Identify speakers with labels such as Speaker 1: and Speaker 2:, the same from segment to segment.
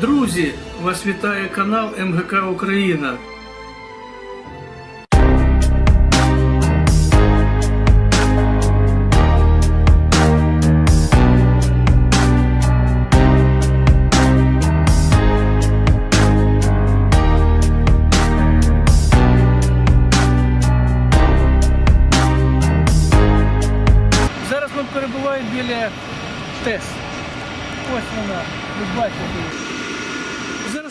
Speaker 1: Друзі, вас вітає канал МГК Україна. Зараз ми перебуваємо біля ТЕС. Ось вона, ви бачите.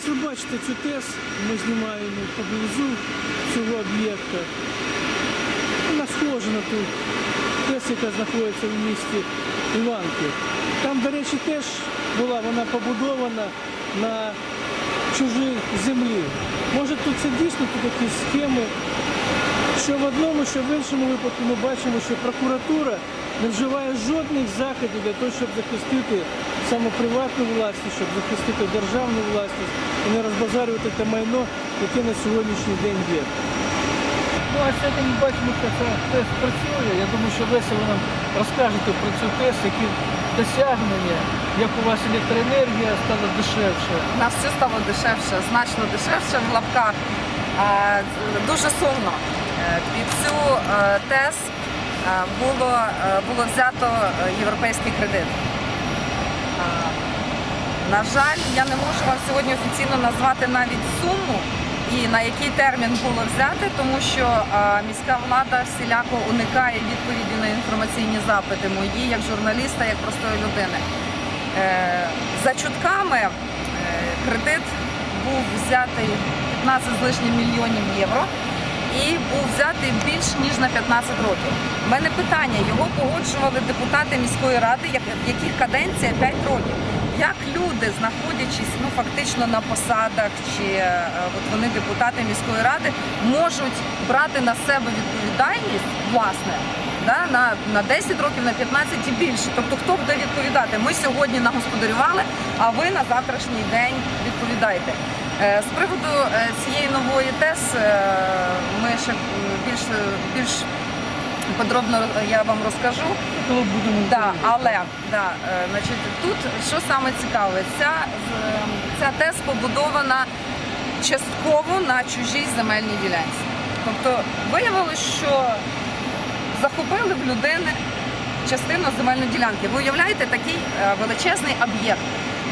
Speaker 1: Зараз ви бачите цю ТЕС, ми знімаємо поблизу цього об'єкта. Вона схожа на ту ТЕС, яка знаходиться в місті Іванків. Там, до речі, теж була вона побудована на чужій землі. Може тут це дійсно тут якісь схеми, що в одному, що в іншому випадку ми бачимо, що прокуратура не вживає жодних заходів для того, щоб захистити саме приватну власність, щоб захистити державну власність і не розбазарювати те майно, яке на сьогоднішній день є. Ну а сьогодні ми бачимо, що це тест працює. Я думаю, що Леся ви нам розкажете про цю тест, які досягнення, як у вас електроенергія стала дешевше.
Speaker 2: У нас все стало дешевше, значно дешевше в лапках. Дуже сумно. Е, Під цю е, ТЕС е, було, було взято європейський кредит. А, На жаль, я не можу вам сьогодні офіційно назвати навіть суму і на який термін було взяти, тому що е, міська влада всіляко уникає відповіді на інформаційні запити мої як журналіста, як простої людини. Е, За чутками е, кредит був взятий 15 з лишнім мільйонів євро і був взятий більш ніж на 15 років. У мене питання: його погоджували депутати міської ради, в яких каденція 5 років. Як люди, знаходячись ну фактично на посадах, чи е, от вони депутати міської ради, можуть брати на себе відповідальність власне да, на, на 10 років, на 15 і більше. Тобто хто буде відповідати? Ми сьогодні нагосподарювали, а ви на завтрашній день відповідаєте. Е, З приводу е, цієї нової ТЕС е, ми ще більш, більш подробно я вам розкажу.
Speaker 1: Коли будемо
Speaker 2: Да, але да, значить, тут що саме цікаве, ця, ця ТЕС побудована частково на чужій земельній ділянці. Тобто виявилось, що захопили в людини частину земельної ділянки. Ви уявляєте такий величезний об'єкт,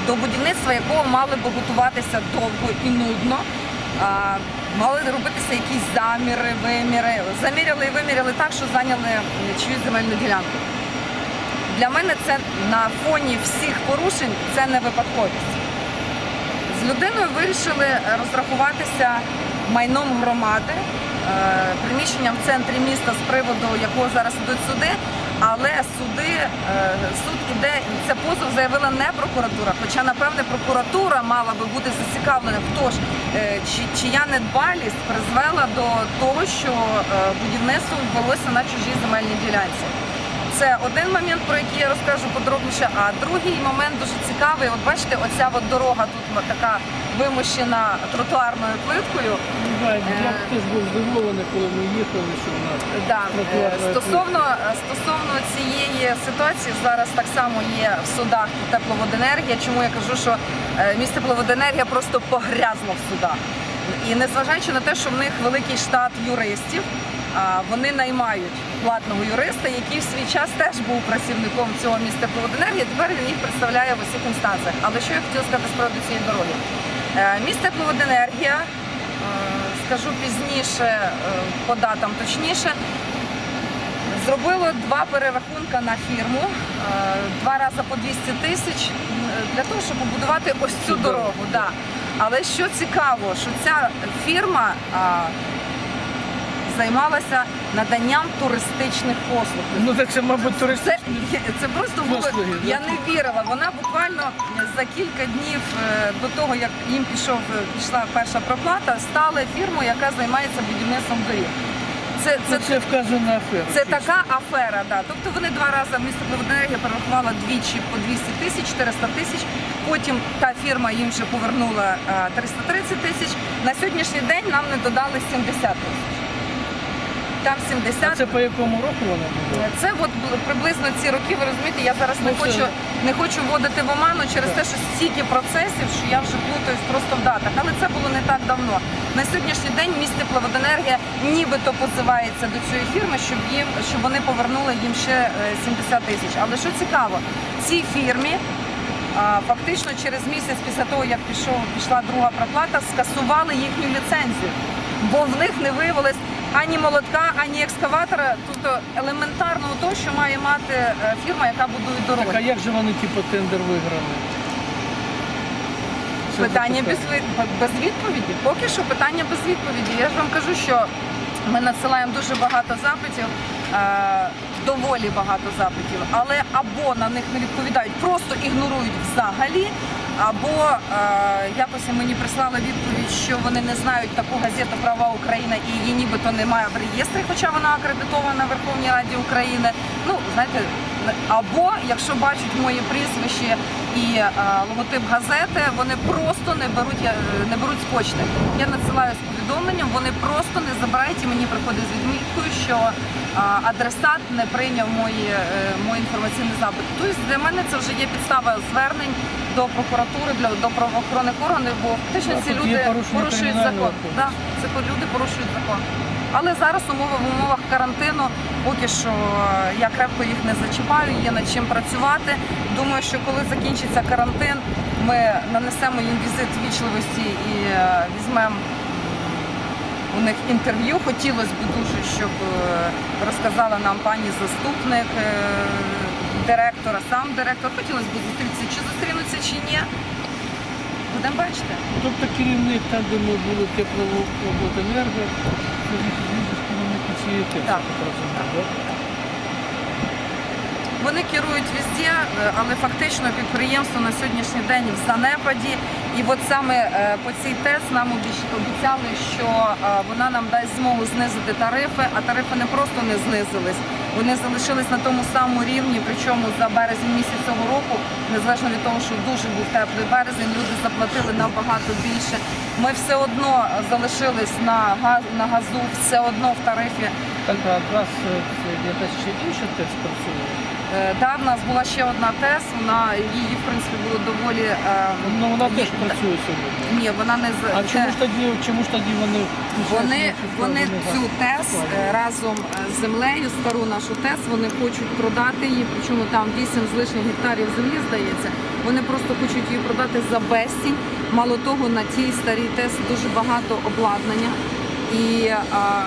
Speaker 2: до будівництва якого мали би готуватися довго і нудно. Мали робитися якісь заміри, виміри. Заміряли і виміряли так, що зайняли чиюсь земельну ділянку. Для мене це на фоні всіх порушень це не випадковість. З людиною вирішили розрахуватися майном громади, е, приміщенням в центрі міста з приводу якого зараз ідуть суди. Але суди, е, суд іде, і це позов заявила не прокуратура. Хоча, напевне, прокуратура мала би бути зацікавлена, хто ж е, чи, чия недбалість призвела до того, що е, будівництво відбулося на чужій земельній ділянці. Це один момент, про який я розкажу подробніше. А другий момент дуже цікавий. От бачите, оця от дорога тут така вимощена тротуарною плиткою.
Speaker 1: Я б теж був здивований, коли ми їхали, що в нас
Speaker 2: Да. е, Стосовно, стосовно цієї ситуації зараз так само є в судах тепловоденергія. Чому я кажу, що е, місто тепловоденергія просто погрязло в судах. І незважаючи на те, що в них великий штат юристів, а, вони наймають платного юриста, який в свій час теж був працівником цього міста тепловоденергії. Тепер він їх представляє в усіх інстанціях. Але що я хотіла сказати з приводу цієї дороги? Е, Місто тепловоденергія, е, скажу пізніше, е, по датам точніше, Зробило два перерахунки на фірму, два рази по 200 тисяч для того, щоб побудувати ось цю дорогу. Да. Але що цікаво, що ця фірма займалася наданням туристичних послуг.
Speaker 1: Ну так це, мабуть, туристи.
Speaker 2: Це, це просто було,
Speaker 1: Послуги,
Speaker 2: я не вірила. Вона буквально за кілька днів е, до того, як їм пішов, е, пішла перша проплата, стала фірмою, яка займається будівництвом доріг. Це,
Speaker 1: Це,
Speaker 2: це,
Speaker 1: це вказана афера.
Speaker 2: це така афера, да. Тобто вони два рази місто Проводенергія перерахувала двічі по 200 тисяч, 400 тисяч. Потім та фірма їм вже повернула е, 330 тисяч. На сьогоднішній день нам не додали 70 тисяч. Там
Speaker 1: А це по якому року вона була?
Speaker 2: Це от приблизно ці роки, ви розумієте, я зараз не
Speaker 1: Ну,
Speaker 2: хочу не хочу вводити в оману через те, що стільки процесів, що я вже плутаюсь просто в датах. Але це було не так давно. На сьогоднішній день місто Плаводенергія нібито позивається до цієї фірми, щоб їм щоб вони повернули їм ще е, 70 тисяч. Але що цікаво, цій фірмі. Фактично через місяць після того, як пішов, пішла друга проплата, скасували їхню ліцензію, бо в них не виявилось ані молотка, ані екскаватора, тобто елементарного того, що має мати е, фірма, яка будує
Speaker 1: Так, а як же вони типу тендер виграли? Це
Speaker 2: Питання без, без відповіді. Поки що питання без відповіді. Я ж вам кажу, що ми надсилаємо дуже багато запитів, е, доволі багато запитів, але або на них не відповідають, просто ігнорують взагалі. Або е, якось мені прислали відповідь, що вони не знають таку газету Права Україна і її нібито немає в реєстрі, хоча вона акредитована в Верховній Раді України. Ну знаєте, або якщо бачать моє прізвище і е, логотип газети, вони просто не беруть е, не беруть з почти. Я надсилаю з повідомленням, вони просто не забирають і мені приходить з відміткою, що адресат не прийняв мої, е, мій інформаційний запит. Тобто для мене це вже є підстава звернень до прокуратури, для до правоохоронних органів, бо фактично ці
Speaker 1: тут
Speaker 2: люди порушують закон. Да, це люди порушують закон. Але зараз умови в умовах карантину поки що е, я крепко їх не зачіпаю, є над чим працювати. Думаю, що коли закінчиться карантин, ми нанесемо їм візит вічливості і е, візьмемо у них інтерв'ю. Хотілося б дуже, щоб е, розказала нам пані заступник е, директора, сам директор. Хотілося б зустрітися, чи зустрінуться, чи ні. Будемо бачити.
Speaker 1: Тобто керівник там, де ми були теплообленерго, це керівник цієї тепло,
Speaker 2: Так.
Speaker 1: так?
Speaker 2: Вони керують везде, е, але фактично підприємство на сьогоднішній день в занепаді. І от саме е, по цій ТЕС нам обіцяли, що е, вона нам дасть змогу знизити тарифи, а тарифи не просто не знизились. Вони залишились на тому самому рівні, причому за березень місяць цього року, незалежно від того, що дуже був теплий березень, люди заплатили набагато більше. Ми все одно залишились на газ на газу, все одно в тарифі
Speaker 1: Так, а це якась ще інша тест працює?
Speaker 2: Е, Да, в нас була ще одна ТЕС, вона її в принципі було доволі. е,
Speaker 1: Ну вона теж працює сьогодні.
Speaker 2: Ні, вона не
Speaker 1: А чому ж тоді, чому ж тоді вони
Speaker 2: вони, вони цю? ТЕС е, разом з землею, стару нашу ТЕС, вони хочуть продати її, причому там 8 з лишніх гектарів землі, здається. Вони просто хочуть її продати за безцінь. Мало того, на тій старій ТЕС дуже багато обладнання. І а,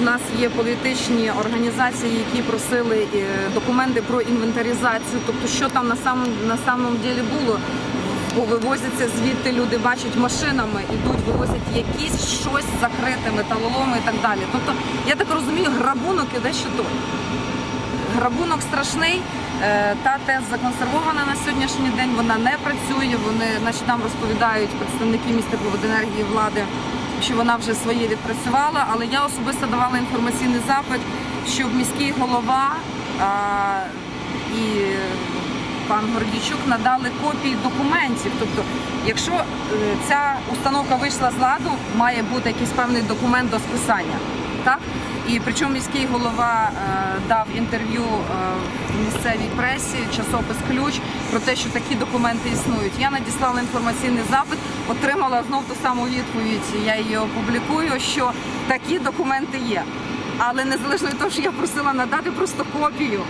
Speaker 2: в нас є політичні організації, які просили е, документи про інвентаризацію, тобто що там на самом на самом ділі було. Бо вивозяться звідти, люди бачать машинами, ідуть, вивозять якісь щось закрите, металоломи і так далі. Тобто, я так розумію, грабунок іде ще той. Грабунок страшний. Е, Та ТЕС законсервована на сьогоднішній день, вона не працює. Вони значить, нам розповідають представники міста Поводенергії влади, що вона вже своє відпрацювала. Але я особисто давала інформаційний запит, щоб міський голова і пан Гордійчук надали копії документів. Тобто, якщо е, ця установка вийшла з ладу, має бути якийсь певний документ до списання. Так? І причому міський голова е, дав інтерв'ю е, в місцевій пресі, часопис ключ про те, що такі документи існують. Я надіслала інформаційний запит, отримала знов ту саму відповідь. Я її опублікую, що такі документи є. Але незалежно від того, що я просила надати просто копію.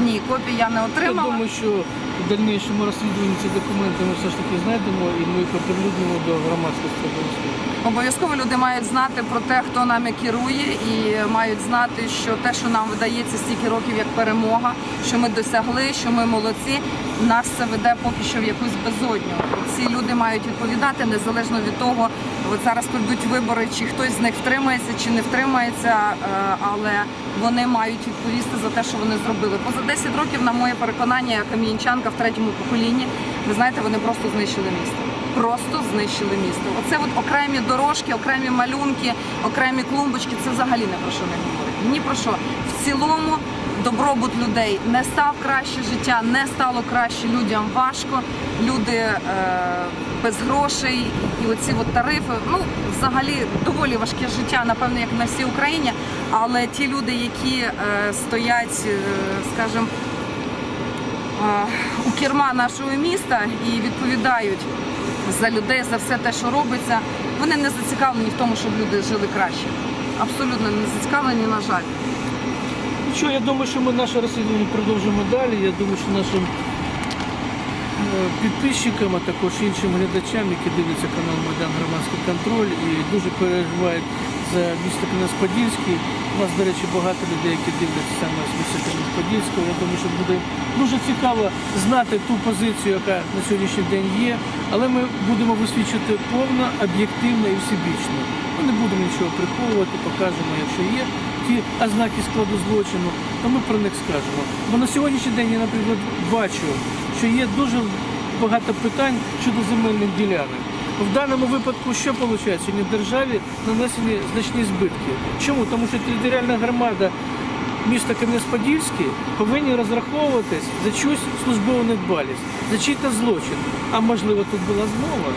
Speaker 2: Ні, копію я не
Speaker 1: Я
Speaker 2: отримала.
Speaker 1: думаю, що в дальнішому розслідуванні ці документи ми все ж таки знайдемо і ми їх оприлюднимо до громадськості обов'язково.
Speaker 2: Обов'язково люди мають знати про те, хто нами керує, і мають знати, що те, що нам видається стільки років як перемога, що ми досягли, що ми молодці, нас це веде поки що в якусь безодню. Ці люди мають відповідати незалежно від того, от зараз прийдуть вибори, чи хтось з них втримається, чи не втримається, е, але вони мають відповісти за те, що вони зробили. Бо за 10 років, на моє переконання, кам'янчанка в третьому поколінні, ви знаєте, вони просто знищили місто. Просто знищили місто. Оце от окремі дорожки, окремі малюнки, окремі клумбочки. Це взагалі не про що не говорить. Ні про що. В цілому добробут людей, не став краще життя, не стало краще людям важко. Люди е, без грошей і оці от тарифи. Ну, взагалі доволі важке життя, напевно, як на всій Україні. Але ті люди, які е, стоять, е, скажімо, е, у керма нашого міста і відповідають за людей, за все те, що робиться, вони не зацікавлені в тому, щоб люди жили краще. Абсолютно не зацікавлені, на жаль.
Speaker 1: Що, я думаю, що ми наше розслідування продовжимо далі. Я думаю, що нашим е, підписчикам, а також іншим глядачам, які дивляться канал Майдан Громадський контроль і дуже переживають за місто Кам'янець-Подільський. У нас, до речі, багато людей, які дивляться саме з міста Кам'янець-Подільського. Я думаю, що буде дуже цікаво знати ту позицію, яка на сьогоднішній день є. Але ми будемо висвічувати повно, об'єктивно і всебічно. Ми не будемо нічого приховувати, покажемо, якщо є ті ознаки складу злочину, то ми про них скажемо. Бо на сьогоднішній день я, наприклад, бачу, що є дуже багато питань щодо земельних ділянок. В даному випадку що виходить? Сьогодні державі нанесені значні збитки. Чому? Тому що територіальна громада міста Кам'янець-Подільський повинні розраховуватись за чусь службову недбалість, за чий-то злочин. А можливо тут була змова?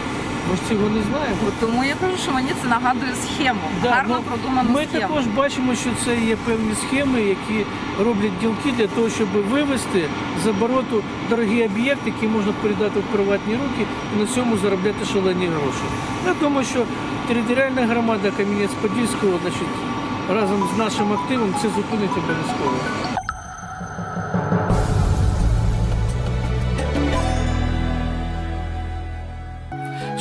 Speaker 1: Ми ж цього не знаємо.
Speaker 2: Тому я кажу, що мені це нагадує схему,
Speaker 1: Да,
Speaker 2: гарно
Speaker 1: ну,
Speaker 2: продуману
Speaker 1: Ми
Speaker 2: схему.
Speaker 1: також бачимо, що це є певні схеми, які роблять ділки для того, щоб вивести з обороту дорогі об'єкти, які можна передати в приватні руки і на цьому заробляти шалені гроші. Я думаю, що територіальна громада Кам'янець-Подільського, значить, разом з нашим активом це зупинить обов'язково.